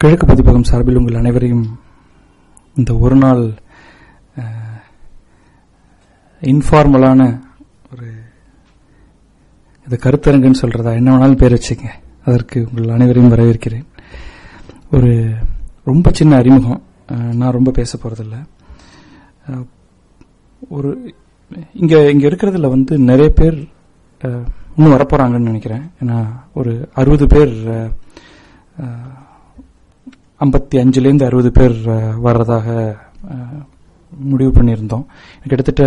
கிழக்கு பதிப்பகம் சார்பில் உங்கள் அனைவரையும் இந்த ஒரு நாள் இன்ஃபார்மலான ஒரு இது கருத்தரங்குன்னு சொல்கிறதா என்ன வேணாலும் பேர் வச்சுங்க அதற்கு உங்கள் அனைவரையும் வரவேற்கிறேன். ஒரு ரொம்ப சின்ன அறிமுகம். நான் ரொம்ப பேச போகிறதில்ல ஒரு இங்கே இங்கே இருக்கிறதுல வந்து நிறைய பேர் இன்னும் வரப்போகிறாங்கன்னு நினைக்கிறேன். ஏன்னா ஒரு அறுபது பேர் ஐம்பத்தி அஞ்சுலேருந்து அறுபது பேர் வர்றதாக முடிவு பண்ணியிருந்தோம். கிட்டத்தட்ட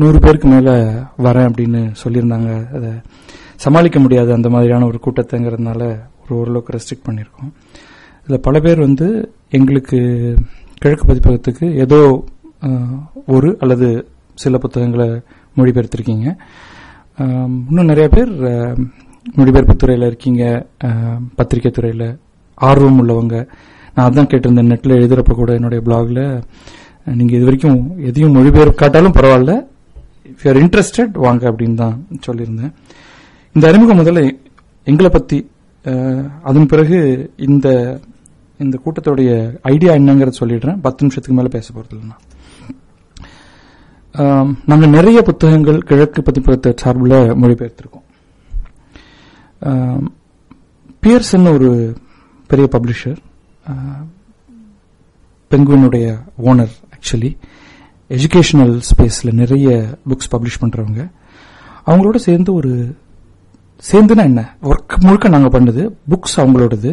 நூறு பேருக்கு மேலே வரேன் அப்படின்னு சொல்லியிருந்தாங்க. அதை சமாளிக்க முடியாது அந்த மாதிரியான ஒரு கூட்டத்தைங்கிறதுனால ஒரு ஓரளவுக்கு ரெஸ்ட்ரிக்ட் பண்ணியிருக்கோம். இதில் பல பேர் வந்து எங்களுக்கு கிழக்கு பதிப்பகத்துக்கு ஏதோ ஒரு அல்லது சில புத்தகங்களை மொழிபெயர்த்திருக்கீங்க. இன்னும் நிறைய பேர் மொழிபெயர்ப்பு துறையில் இருக்கீங்க. பத்திரிகை துறையில் ஆர்வம் உள்ளவங்க. நான் அதான் கேட்டிருந்தேன் நெட்டில் எழுதுறப்ப கூட என்னுடைய பிளாக்ல நீங்கள் இது வரைக்கும் எதையும் மொழிபெயர்க்காட்டாலும் பரவாயில்ல. இஃப் யூஆர் இன்ட்ரெஸ்டட் வாங்க அப்படின்னு தான் சொல்லியிருந்தேன். இந்த அறிமுகம் முதல்ல எங்களை பற்றி அதன் பிறகு இந்த இந்த கூட்டத்தோடைய ஐடியா என்னங்கிறத சொல்லிடுறேன். பத்து நிமிஷத்துக்கு மேலே பேச போகிறது இல்லைன்னா நாங்கள் நிறைய புத்தகங்கள் கிழக்கு பதிப்பகத்தை சார்பில் மொழிபெயர்த்திருக்கோம். பியர்ஸ் பியர்சன் ஒரு பெரிய பப்ளிஷர் பெங்குவினுடைய ஓனர் ஆக்சுவலி எஜுகேஷனல் ஸ்பேஸில் நிறைய புக்ஸ் பப்ளிஷ் பண்ணுறவங்க அவங்களோட சேர்ந்து ஒரு சேர்ந்துனா என்ன? ஒர்க் முழுக்க நாங்கள் பண்ணது புக்ஸ் அவங்களோடது.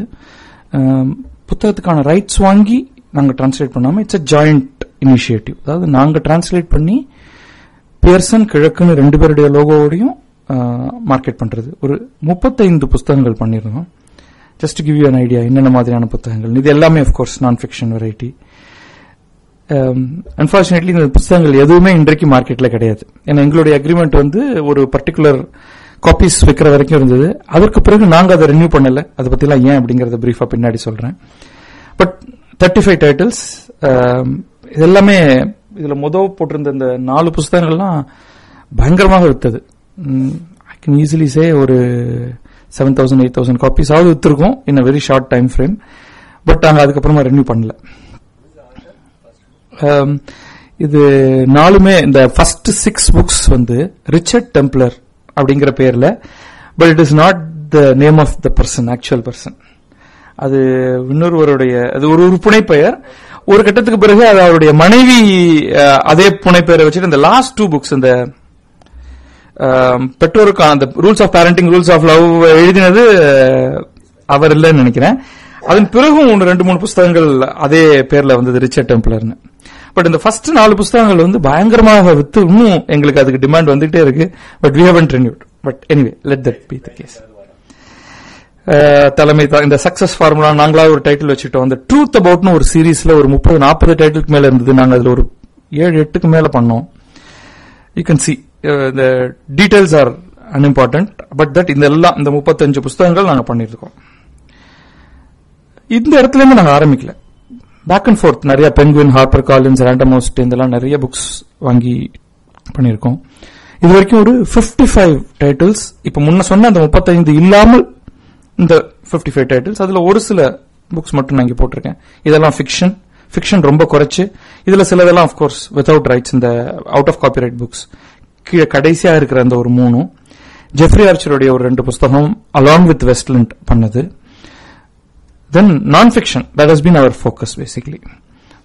புத்தகத்துக்கான ரைட்ஸ் வாங்கி நாங்கள் டிரான்ஸ்லேட் பண்ணாமல் இட்ஸ் அ ஜாயிண்ட் இனிஷியேட்டிவ் அதாவது நாங்கள் டிரான்ஸ்லேட் பண்ணி பியர்சன் கிழக்குன்னு ரெண்டு பேருடைய லோகோவோடையும் மார்க்கெட் பண்ணுறது ஒரு முப்பத்தைந்து புஸ்தகங்கள் பண்ணியிருந்தோம். Just give you an idea என்னென்ன மாதிரியான புத்தகங்கள். இது எல்லாமே கோர்ஸ் நான் ஃபிக்ஷன் வெரைட்டி அன்பார்ச்சுனேட்லி இந்த புத்தகங்கள் எதுவுமே இன்றைக்கு மார்க்கெட்டில் கிடையாது. ஏன்னா எங்களுடைய அக்ரிமெண்ட் வந்து ஒரு பர்டிகுலர் காப்பீஸ் விற்கிற வரைக்கும் இருந்தது. அதற்கு பிறகு நாங்கள் அதை ரினியூ பண்ணலை. அதை பற்றிலாம் ஏன் அப்படிங்கறத பிரீஃபா பின்னாடி சொல்கிறேன் but thirty five titles um, இது எல்லாமே இதில் முத போட்டிருந்த இந்த நாலு புஸ்தகங்கள்லாம் பயங்கரமாக விற்றது ஐ கேன் ஈஸிலி சே ஒரு seven thousand eight thousand copies ஆகுது வித்துருக்கோம் in a very short time frame but நாங்கள் அதுக்கப்புறமா ரெனியூ பண்ணல. Um, இது நாலுமே இந்த ஃபர்ஸ்ட் சிக்ஸ் புக்ஸ் வந்து ரிச்சர்ட் டெம்ப்ளர் அப்படிங்கிற பேர்ல but it is not the name of the person actual person அது இன்னொருவருடைய அது ஒரு ஒரு புனைப்பெயர். ஒரு கட்டத்துக்கு பிறகு அது அவருடைய மனைவி அதே புனைப்பெயரை வச்சுட்டு இந்த லாஸ்ட் டூ புக்ஸ் இந்த பெற்றோருக்கான அந்த rules of parenting rules of love எழுதினது அவர் இல்லைன்னு நினைக்கிறேன். அதன் பிறகும் ஒன்று ரெண்டு மூணு புஸ்தகங்கள் அதே பேர்ல வந்தது ரிச்சர்ட் டெம்ப்ளர்னு. பட் இந்த ஃபர்ஸ்ட் நாலு புஸ்தகங்கள் வந்து பயங்கரமாக வித்து இன்னும் எங்களுக்கு அதுக்கு டிமாண்ட் வந்துகிட்டே இருக்கு. But we haven't renewed but anyway let that be the case தலைமை தா- இந்த சக்சஸ் ஃபார்முலா நாங்களா ஒரு டைட்டில் வச்சுட்டோம் அந்த ட்ரூத் அபவுட்னு ஒரு சீரீஸ்ல ஒரு முப்பது நாற்பது டைட்டிலுக்கு மேல இருந்தது. நாங்கள் அதில் ஒரு ஏழு எட்டுக்கு மேல பண்ணோம். யூ கேன் சி இந்த details are unimportant but that இந்த எல்லாம் இந்த முப்பத்தஞ்சு புஸ்தகங்கள் நாங்கள் பண்ணியிருக்கோம். இந்த இடத்துல இருந்து நாங்க ஆரம்பிக்கல. பேக் அண்ட் ஃபோர்த் நிறைய பென்குவின் ஹார்பர் காலின்ஸ் ரேண்டமோஸ்ட் இதெல்லாம் நிறைய புக்ஸ் வாங்கி பண்ணியிருக்கோம். இது வரைக்கும் ஒரு 55 ஃபைவ் டைட்டில்ஸ் இப்போ முன்ன சொன்ன அந்த முப்பத்தைந்து இல்லாமல் இந்த 55 ஃபைவ் டைட்டில்ஸ் அதில் ஒரு சில புக்ஸ் மட்டும் நான் இங்கே போட்டிருக்கேன். இதெல்லாம் ஃபிக்ஷன் ஃபிக்ஷன் ரொம்ப குறைச்சு. இதில் சிலதெல்லாம் ஆஃப் கோர்ஸ் ரைட்ஸ் இந்த அவுட் ஆஃப் காப்பிரைட் புக்ஸ் கீழே கடைசியா இருக்கிற அந்த ஒரு மூணும் ஜெஃப்ரி ஆர்ச்சருடைய ஒரு ரெண்டு புஸ்தகம் அலாங் வித் வெஸ்ட்லண்ட் பண்ணது. Then non fiction that has been our focus basically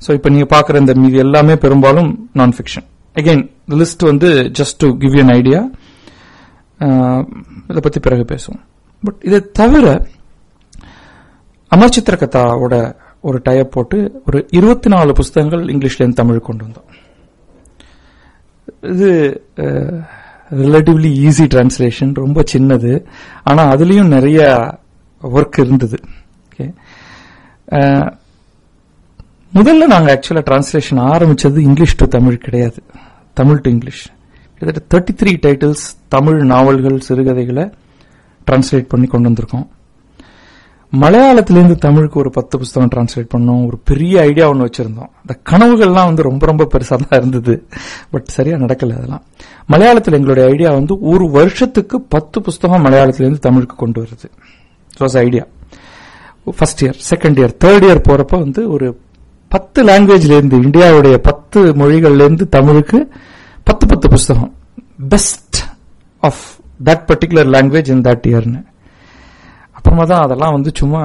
so இப்போ நீங்க பார்க்குற இந்த மீதி எல்லாமே பெரும்பாலும் நான் ஃபிக்ஷன் அகைன் லிஸ்ட் வந்து just to give you an idea இதை பத்தி பிறகு பேசுவோம். பட் இதை தவிர அமர் சித்திர கதாவோட ஒரு டயப் போட்டு ஒரு இருபத்தி நாலு புஸ்தகங்கள் இங்கிலீஷ்ல இருந்து தமிழ் கொண்டு வந்தோம். இது ரிலேட்டிவ்லி ஈஸி டிரான்ஸ்லேஷன் ரொம்ப சின்னது. ஆனால் அதுலேயும் நிறைய ஒர்க் இருந்தது. ஓகே முதல்ல நாங்கள் ஆக்சுவலாக டிரான்ஸ்லேஷன் ஆரம்பித்தது இங்கிலீஷ் டு தமிழ் கிடையாது. தமிழ் டு இங்கிலீஷ் கிட்டத்தட்ட தேர்ட்டி த்ரீ டைட்டில்ஸ் தமிழ் நாவல்கள் சிறுகதைகளை டிரான்ஸ்லேட் பண்ணி கொண்டு வந்திருக்கோம். மலையாளத்திலேருந்து தமிழுக்கு ஒரு பத்து புஸ்தகம் டிரான்ஸ்லேட் பண்ணோம். ஒரு பெரிய ஐடியா ஒன்று வச்சிருந்தோம். அந்த கனவுகள்லாம் வந்து ரொம்ப ரொம்ப பெருசாக தான் இருந்தது. பட் சரியா நடக்கல அதெல்லாம். மலையாளத்தில் எங்களுடைய ஐடியா வந்து ஒரு வருஷத்துக்கு பத்து புஸ்தகம் மலையாளத்திலேருந்து தமிழுக்கு கொண்டு வருது. Was idea first year second year third year போறப்ப வந்து ஒரு பத்து லாங்குவேஜ்லேருந்து இந்தியாவுடைய பத்து மொழிகள்லேருந்து தமிழுக்கு பத்து பத்து புஸ்தகம். Best of that particular language in that இயர்னு அப்புறமா தான் அதெல்லாம் வந்து சும்மா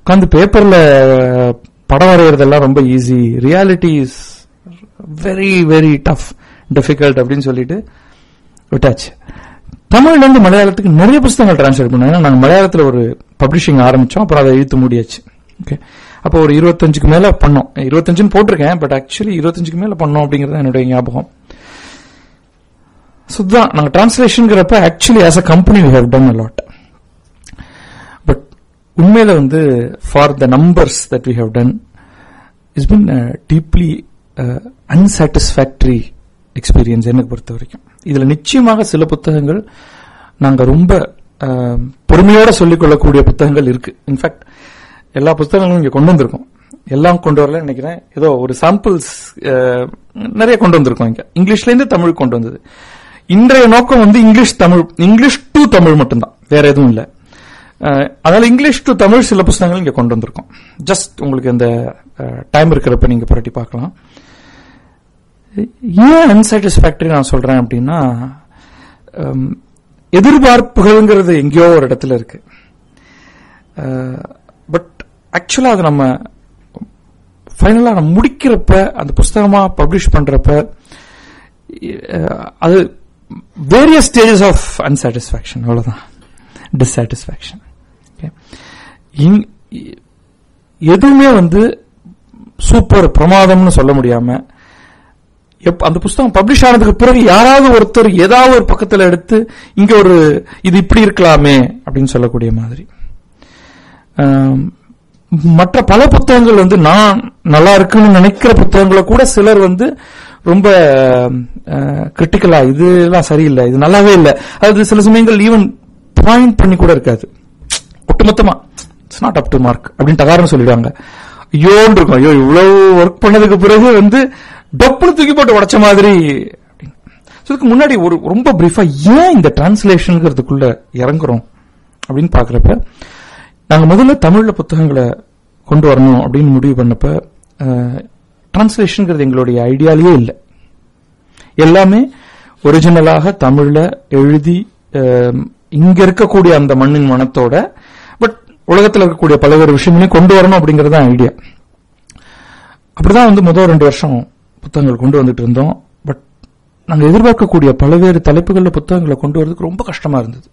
உட்காந்து பேப்பர்ல படம் வரைகிறதெல்லாம் ரொம்ப easy reality is very very tough difficult அப்படின்னு சொல்லிட்டு விட்டாச்சு. தமிழ்லேருந்து மலையாளத்துக்கு நிறைய புத்தகங்கள் டிரான்ஸ்லேட் பண்ணோம். ஏன்னா நாங்கள் மலையாளத்தில் ஒரு பப்ளிஷிங் ஆரம்பித்தோம் அப்புறம் அதை இழுத்து முடியாச்சு. ஓகே அப்போ ஒரு இருபத்தஞ்சுக்கு மேலே பண்ணோம். இருபத்தஞ்சுன்னு போட்டிருக்கேன் பட் ஆக்சுவலி இருபத்தஞ்சுக்கு மேலே பண்ணோம் அப்படிங்கிறது என்னுடைய ஞாபகம். சுதான் நாங்கள் டிரான்ஸ்லேஷனுங்கிறப்ப actually as a company we have done a lot உண்மையில வந்து for the numbers that we have ton is been deeply unsatisfactory experience எனக்கு பொறுத்த வரைக்கும் இதில் நிச்சயமாக சில புத்தகங்கள் நாங்கள் ரொம்ப பொறுமையோடு பொறுமையோட கொள்ளக்கூடிய புத்தகங்கள் இருக்கு. இன்ஃபேக்ட் எல்லா புத்தகங்களும் இங்கே கொண்டு வந்திருக்கோம். எல்லாம் கொண்டு வரல நினைக்கிறேன். ஏதோ ஒரு சாம்பிள்ஸ் uh, நிறைய கொண்டு வந்திருக்கோம் இங்கே. இங்கிலீஷ்லேருந்து தமிழ் கொண்டு வந்தது. இன்றைய நோக்கம் வந்து English Tamil English to Tamil மட்டும்தான். வேற எதுவும் இல்லை. அதனால இங்கிலீஷ் டு தமிழ் சில புத்தகங்கள் இங்க கொண்டு வந்திருக்கோம். ஜஸ்ட் உங்களுக்கு இந்த டைம் இருக்கிறப்ப நீங்க புரட்டி பார்க்கலாம். ஏன் அன்சாட்டிஸ்பாக்டரி நான் சொல்றேன் அப்படின்னா எதிர்பார்ப்புகள்ங்கிறது எங்கேயோ ஒரு இடத்துல இருக்கு. பட் ஆக்சுவலா அது நம்ம ஃபைனலா நம்ம முடிக்கிறப்ப அந்த புஸ்தகமா பப்ளிஷ் பண்றப்ப அது வேரியஸ் ஸ்டேஜஸ் ஆஃப் அன்சாட்டிஸ்பாக்சன் அவ்வளவுதான். டிஸ்சாட்டிஸ்பாக்சன் எதுவுமே வந்து சூப்பர் பிரமாதம்னு சொல்ல முடியாம அந்த புஸ்தகம் பப்ளிஷ் ஆனதுக்கு பிறகு யாராவது ஒருத்தர் ஏதாவது ஒரு பக்கத்தில் எடுத்து இங்க ஒரு இது இப்படி இருக்கலாமே அப்படின்னு சொல்லக்கூடிய மாதிரி. மற்ற பல புத்தகங்கள் வந்து நான் நல்லா இருக்குன்னு நினைக்கிற புத்தகங்களை கூட சிலர் வந்து ரொம்ப கிரிட்டிக்கலா இதெல்லாம் சரியில்லை இது நல்லாவே இல்லை. அது சில சமயங்கள் ஈவன் பாயிண்ட் பண்ணி கூட இருக்காது. ஒட்டுமொத்தமா it's not up to mark அப்படின்னு தகாரம் சொல்லிடுவாங்க. ஐயோன்னு இருக்கும் ஐயோ இவ்வளவு ஒர்க் பண்ணதுக்கு பிறகு வந்து டப்புனு தூக்கி போட்டு உடச்ச மாதிரி. இதுக்கு முன்னாடி ஒரு ரொம்ப பிரீஃபா ஏன் இந்த டிரான்ஸ்லேஷனுங்கிறதுக்குள்ள இறங்குறோம் அப்படின்னு பாக்குறப்ப நாங்க முதல்ல தமிழ்ல புத்தகங்களை கொண்டு வரணும் அப்படின்னு முடிவு பண்ணப்ப டிரான்ஸ்லேஷன்ங்கிறது எங்களுடைய ஐடியாலேயே இல்லை. எல்லாமே ஒரிஜினலாக தமிழ்ல எழுதி இங்க இருக்கக்கூடிய அந்த மண்ணின் மனத்தோட உலகத்தில் இருக்கக்கூடிய பல்வேறு விஷயங்களையும் கொண்டு வரணும் அப்படிங்கறது தான் ஐடியா அப்படிதான் வந்து முதல் ரெண்டு வருஷம் புத்தகங்கள் கொண்டு வந்துட்டு இருந்தோம். பட் நாங்க எதிர்பார்க்கக்கூடிய பல்வேறு தலைப்புகளில் புத்தகங்களை கொண்டு வரதுக்கு ரொம்ப கஷ்டமா இருந்தது.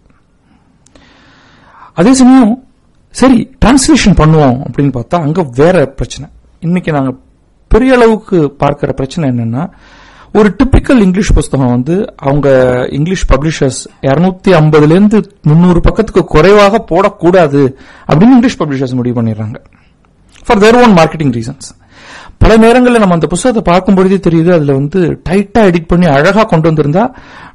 அதே சமயம் சரி டிரான்ஸ்லேஷன் பண்ணுவோம் அப்படின்னு பார்த்தா அங்க வேற பிரச்சனை. இன்னைக்கு நாங்க பெரிய அளவுக்கு பார்க்கிற பிரச்சனை என்னன்னா ஒரு டிப்பிக்கல் இங்கிலீஷ் புஸ்தகம் வந்து அவங்க இங்கிலீஷ் பப்ளிஷர்ஸ் 250 ஐம்பதுல இருந்து முந்நூறு பக்கத்துக்கு குறைவாக போடக்கூடாது அப்படின்னு இங்கிலீஷ் பப்ளிஷர்ஸ் முடிவு பண்ணிடுறாங்க. For their own marketing reasons பல நேரங்களில் நம்ம அந்த புத்தகத்தை பார்க்கும் பொழுதே தெரியுது அதுல வந்து டைட்டா எடிட் பண்ணி அழகா கொண்டு வந்திருந்தா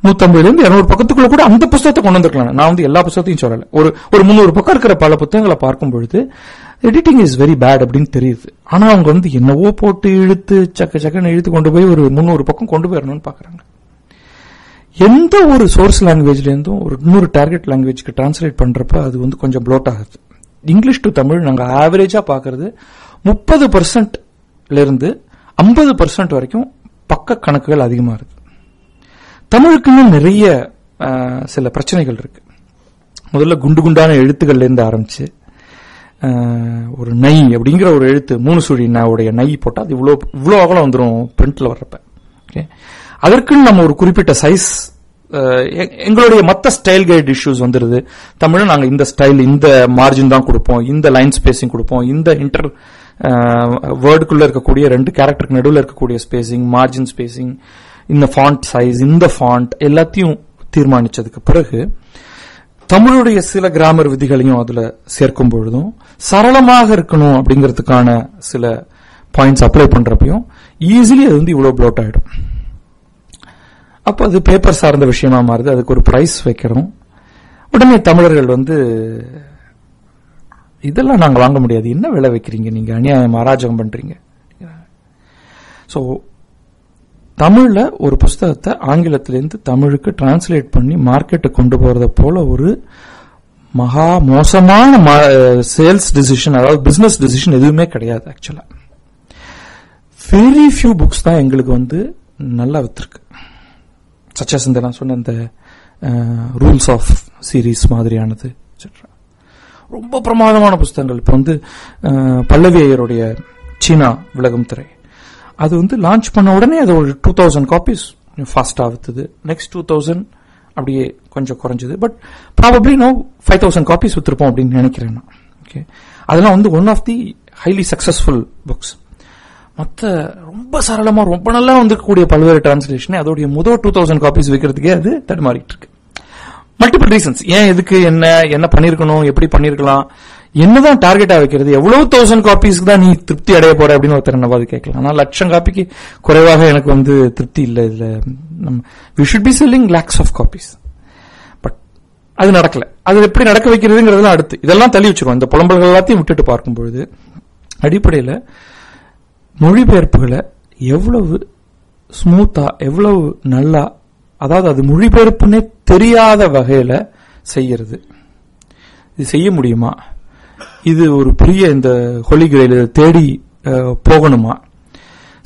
150 இருந்து 200 பக்கத்துக்குள்ள கூட அந்த புத்தகத்தை கொண்டு வந்திருக்கலாம். நான் வந்து எல்லா புத்தகத்தையும் சொல்லல. ஒரு ஒரு முந்நூறு பக்கம் இருக்கிற பல புத்தகங்களை பார்க்கும் பொழுது எடிட்டிங் இஸ் வெரி பேட் அப்படின்னு தெரியுது. ஆனா அவங்க வந்து என்னவோ போட்டு இழுத்து சக்க சக்கன்னு இழுத்து கொண்டு போய் ஒரு முன்னூறு பக்கம் கொண்டு போயிடணும்னு பாக்குறாங்க. எந்த ஒரு சோர்ஸ் லாங்குவேஜ்ல இருந்தும் ஒரு இன்னொரு டார்கெட் லாங்குவேஜ்க்கு டிரான்ஸ்லேட் பண்றப்ப அது வந்து கொஞ்சம் ப்ளோட் ஆகுது. இங்கிலீஷ் டு தமிழ் நாங்க ஆவரேஜா பாக்குறது முப்பது பர்சன்ட்ல இருந்து ஐம்பது பர்சன்ட் வரைக்கும் பக்க கணக்குகள் அதிகமா இருக்கு. தமிழுக்குன்னு நிறைய சில பிரச்சனைகள் இருக்கு. முதல்ல குண்டு குண்டான எழுத்துக்கள்ல இருந்து ஆரம்பிச்சு ஒரு நை அப்படிங்கிற ஒரு எழுத்து மூணு சுழி நாவுடைய நை போட்டால் அது இவ்வளோ இவ்வளோ அகலம் வந்துடும் பிரிண்டில் வர்றப்ப. ஓகே அதற்குன்னு நம்ம ஒரு குறிப்பிட்ட சைஸ் எங்களுடைய மற்ற ஸ்டைல் கைட் இஷ்யூஸ் வந்துடுது தமிழில் நாங்கள் இந்த ஸ்டைல் இந்த மார்ஜின் தான் கொடுப்போம் இந்த லைன் ஸ்பேசிங் கொடுப்போம் இந்த இன்டர் வேர்டுக்குள்ளே இருக்கக்கூடிய ரெண்டு கேரக்டருக்கு நடுவில் இருக்கக்கூடிய ஸ்பேசிங் மார்ஜின் ஸ்பேசிங் இந்த ஃபாண்ட் சைஸ் இந்த ஃபாண்ட் எல்லாத்தையும் தீர்மானித்ததுக்கு பிறகு தமிழுடைய சில கிராமர் விதிகளையும் அதுல சேர்க்கும் பொழுதும் சரளமாக இருக்கணும் அப்படிங்கிறதுக்கான சில பாயிண்ட்ஸ் அப்ளை பண்றப்பையும் ஈஸிலி அது வந்து இவ்வளவு ப்ளோட் ஆயிடும். அப்போ அது பேப்பர் சார்ந்த விஷயமா மாறுது அதுக்கு ஒரு பிரைஸ் வைக்கிறோம். உடனே தமிழர்கள் வந்து இதெல்லாம் நாங்கள் வாங்க முடியாது. என்ன விலை வைக்கிறீங்க? நீங்க அநியாயம் அராஜகம் பண்றீங்க. ஸோ தமிழில் ஒரு புஸ்தகத்தை ஆங்கிலத்திலேருந்து தமிழுக்கு டிரான்ஸ்லேட் பண்ணி மார்க்கெட்டுக்கு கொண்டு போகிறத போல ஒரு மகா மோசமான சேல்ஸ் டிசிஷன் அதாவது பிஸ்னஸ் டிசிஷன் எதுவுமே கிடையாது ஆக்சுவலாக வெரி ஃபியூ புக்ஸ் தான் எங்களுக்கு வந்து நல்லா விற்றுருக்கு சச்சஸ் இந்த நான் சொன்ன இந்த ரூல்ஸ் ஆஃப் சீரீஸ் மாதிரியானது ரொம்ப பிரமாதமான புஸ்தகங்கள். இப்போ வந்து பல்லவி ஐயருடைய சீனா விலகும் திரை. அது வந்து லான்ச் பண்ண உடனே அது ஒரு டூ தௌசண்ட் காப்பீஸ் ஃபாஸ்ட்டாக வித்துது நெக்ஸ்ட் டூ தௌசண்ட் அப்படியே கொஞ்சம் குறைஞ்சது. But probably no five thousand copies வித்திருப்போம் அப்படின்னு நினைக்கிறேன் நான். ஓகே அதெல்லாம் வந்து one of the highly successful books மற்ற ரொம்ப சரளமாக ரொம்ப நல்லா வந்துருக்கக்கூடிய பல்வேறு டிரான்ஸ்லேஷன் அதோடைய முதல் டூ தௌசண்ட் காப்பீஸ் விற்கிறதுக்கே அது தடுமாறிட்டு இருக்கு. மல்டிபிள் ரீசன்ஸ் ஏன் எதுக்கு என்ன என்ன பண்ணிருக்கணும் எப்படி பண்ணிருக்கலாம்? என்னதான் டார்கெட்டா வைக்கிறது? எவ்வளவு தௌசண்ட் காப்பீஸ்க்கு தான் நீ திருப்தி அடைய போற அப்படின்னு ஒருத்தர் என்னவாது கேட்கலாம். ஆனா லட்சம் காப்பிக்கு குறைவாக எனக்கு வந்து திருப்தி இல்லை இதுல. நம்ம we should be selling lakhs of copies but அது நடக்கல. அது எப்படி நடக்க வைக்கிறதுங்கிறதுலாம் அடுத்து. இதெல்லாம் தள்ளி வச்சிருவோம் இந்த புலம்பல்கள் எல்லாத்தையும் விட்டுட்டு பார்க்கும் பொழுது அடிப்படையில் மொழிபெயர்ப்புகளை எவ்வளவு ஸ்மூத்தா எவ்வளவு நல்லா அதாவது அது மொழிபெயர்ப்புன்னே தெரியாத வகையில செய்யறது. இது செய்ய முடியுமா? இது ஒரு பெரிய இந்த ஹொலிகிரையில் தேடி போகணுமா?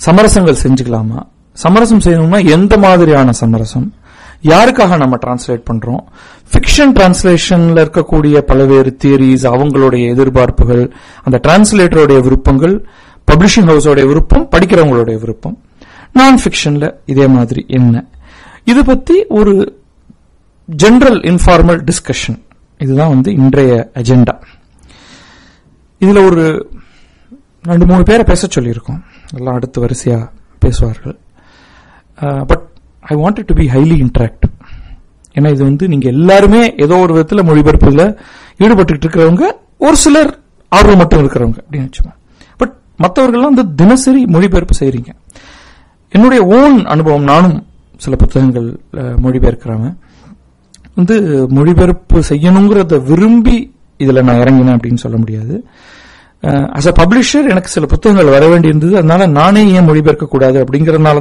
சமரசங்கள் செஞ்சுக்கலாமா? சமரசம் செய்யணும்னா எந்த மாதிரியான சமரசம்? யாருக்காக நம்ம டிரான்ஸ்லேட் பண்றோம்? ஃபிக்ஷன் டிரான்ஸ்லேஷன்ல இருக்கக்கூடிய பல்வேறு தியரிஸ் அவங்களுடைய எதிர்பார்ப்புகள் அந்த டிரான்ஸ்லேட்டருடைய விருப்பங்கள் பப்ளிஷிங் ஹவுஸோடைய விருப்பம் படிக்கிறவங்களுடைய விருப்பம். நான் ஃபிக்ஷன்ல இதே மாதிரி என்ன? இது பத்தி ஒரு ஜென்ரல் இன்ஃபார்மல் டிஸ்கஷன் இதுதான் வந்து இன்றைய அஜெண்டா இதுல ஒரு ரெண்டு மூணு பேரை பேச சொல்லியிருக்கோம். எல்லாம் அடுத்து வரிசையா பேசுவார்கள். But I want to be highly interact ஏன்னா இது வந்து நீங்க எல்லாருமே ஏதோ ஒரு விதத்தில் மொழிபெயர்ப்புல ஈடுபட்டு இருக்கிறவங்க ஒரு சிலர் ஆர்வம் மட்டும் இருக்கிறவங்க அப்படின்னு வச்சுக்கோங்க. பட் மற்றவர்கள்லாம் வந்து தினசரி மொழிபெயர்ப்பு செய்கிறீங்க என்னுடைய ஓன் அனுபவம் நானும் சில புத்தகங்கள் அஹ், மொழிபெயர்க்கிறவன் வந்து மொழிபெயர்ப்பு செய்யணுங்கிறத விரும்பி இதில் நான் இறங்கினேன் அப்படின்னு சொல்ல முடியாது. அஸ் அ பப்ளிஷர் எனக்கு சில புத்தகங்கள் வர வேண்டியிருந்தது. அதனால நானே ஏன் மொழிபெயர்க்க கூடாது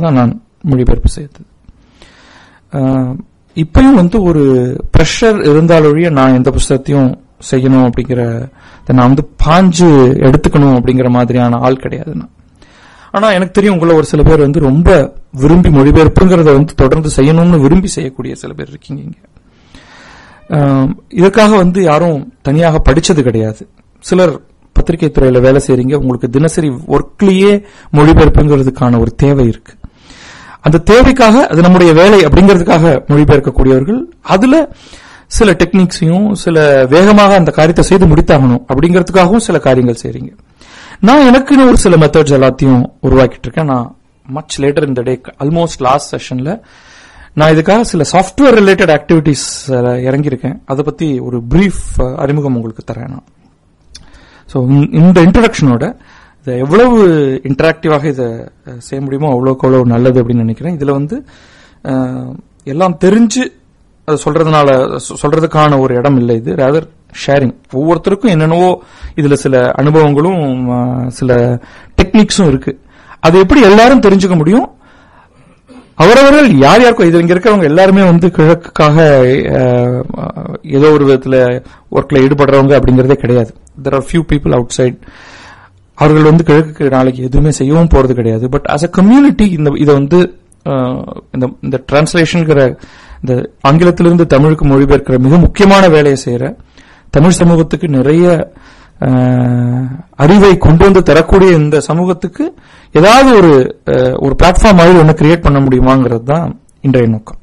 தான் நான் மொழிபெயர்ப்பு செய்தது. இப்பயும் வந்து ஒரு ப்ரெஷர் இருந்தாலொழிய நான் எந்த புஸ்தகத்தையும் செய்யணும் அப்படிங்கிற நான் வந்து பாஞ்சு எடுத்துக்கணும் அப்படிங்கிற மாதிரியான ஆள் கிடையாது நான். ஆனால் எனக்கு தெரியும் உங்களை ஒரு சில பேர் வந்து ரொம்ப விரும்பி மொழிபெயர்ப்புங்கிறத வந்து தொடர்ந்து செய்யணும்னு விரும்பி செய்யக்கூடிய சில பேர் இருக்கீங்க இங்கே. இதற்காக வந்து யாரும் தனியாக படிச்சது கிடையாது. சிலர் பத்திரிகை துறையில வேலை செய்றீங்க உங்களுக்கு தினசரி ஒர்க்லயே மொழிபெயர்ப்புங்கிறதுக்கான ஒரு தேவை இருக்கு. அந்த தேவைக்காக அது நம்முடைய வேலை அப்படிங்கிறதுக்காக மொழிபெயர்க்கக்கூடியவர்கள் அதுல சில டெக்னிக்ஸையும் சில வேகமாக அந்த காரியத்தை செய்து முடித்தாகணும் அப்படிங்கிறதுக்காகவும் சில காரியங்கள் செய்றீங்க. நான் எனக்குன்னு ஒரு சில மெத்தட்ஸ் எல்லாத்தையும் உருவாக்கிட்டு இருக்கேன். நான் மச் லேட்டர் இந்த டே ஆல்மோஸ்ட் லாஸ்ட் செஷன்ல நான் இதுக்காக சில சாஃப்ட்வேர் ரிலேட்டட் ஆக்டிவிட்டிஸ் இறங்கியிருக்கேன். அதை பத்தி ஒரு பிரீஃப் அறிமுகம் உங்களுக்கு தரேன் நான். ஸோ இந்த இன்ட்ரடக்ஷனோட இதை எவ்வளவு இன்டராக்டிவாக இதை செய்ய முடியுமோ அவ்வளோக்கு அவ்வளோ நல்லது அப்படின்னு நினைக்கிறேன். இதில் வந்து எல்லாம் தெரிஞ்சு அதை சொல்றதுனால சொ- சொல்றதுக்கான ஒரு இடம் இல்லை இது. ரேதர் ஷேரிங் ஒவ்வொருத்தருக்கும் என்னென்னவோ இதில் சில அனுபவங்களும் சில டெக்னிக்ஸும் இருக்கு. அது எப்படி எல்லாரும் தெரிஞ்சுக்க முடியும்? அவரவர்கள் யார் யாருக்கும் இது இங்க இருக்கிறவங்க எல்லாருமே வந்து கிழக்குக்காக ஏதோ ஒரு விதத்துல ஒர்க்ல ஈடுபடுறவங்க அப்படிங்கறதே கிடையாது. There are few people outside அவர்கள் வந்து கிழக்குக்கு நாளைக்கு எதுவுமே செய்யவும் போறது கிடையாது. பட் அஸ் அ கம்யூனிட்டி இந்த இதை வந்து இந்த இந்த டிரான்ஸ்லேஷனுங்கிற இந்த ஆங்கிலத்திலிருந்து தமிழுக்கு மொழிபெயர்க்கிற மிக முக்கியமான வேலையை செய்யற தமிழ் சமூகத்துக்கு நிறைய அறிவை கொண்டு வந்து தரக்கூடிய இந்த சமூகத்துக்கு ஏதாவது ஒரு ஒரு பிளாட்ஃபார்ம் மாதிரி ஒன்று கிரியேட் பண்ண முடியுமாங்கிறது தான் இன்றைய நோக்கம்.